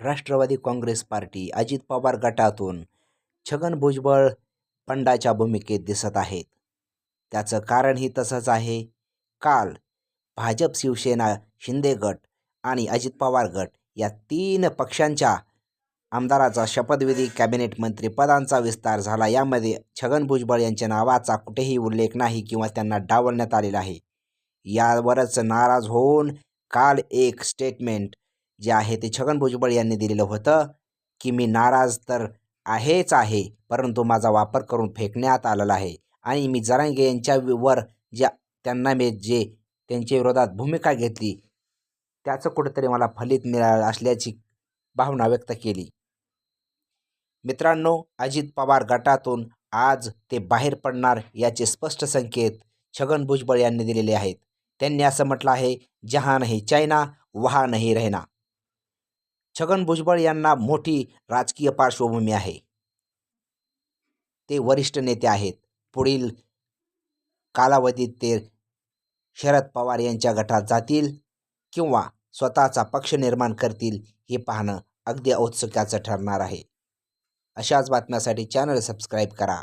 Rashtrawadi Congress party Ajit Pawar गटातून छगन भुजबळ पंडाच्या भूमिकेत दिसत आहेत. त्याचं कारणही तसंच आहे. काल भाजप शिवसेना शिंदे गट आणि अजित पवार गट या तीन पक्षांच्या आमदाराचा शपथविधी कॅबिनेट मंत्रीपदांचा विस्तार झाला. यामध्ये छगन भुजबळ यांच्या नावाचा कुठेही उल्लेख नाही किंवा त्यांना डावलण्यात आलेला आहे. यावरच नाराज होऊन काल एक स्टेटमेंट जे आहे ते छगन भुजबळ यांनी दिलेलं होतं की मी नाराज तर आहेच आहे परंतु माझा वापर करून फेकण्यात आलेला आहे. आणि मी जरांगे यांच्यावर ज्या त्यांना मी जे त्यांच्या विरोधात भूमिका घेतली त्याचं कुठंतरी मला फलित मिळालं असल्याची भावना व्यक्त केली. मित्रांनो अजित पवार गटातून आज ते बाहेर पडणार याचे स्पष्ट संकेत छगन भुजबळ यांनी दिलेले आहेत. त्यांनी असं म्हटलं आहे जहा नाही चायना वहा नाही रहना. छगन भुजबळ यांना मोठी राजकीय पार्श्वभूमी आहे. ते वरिष्ठ नेते आहेत. पुढील कालावधीत ते शरद पवार यांच्या गटात जातील किंवा स्वतःचा पक्ष निर्माण करतील हे पाहणं अगदी औत्सुक्याचं ठरणार आहे. अशाच बातम्यासाठी चॅनल सबस्क्राईब करा.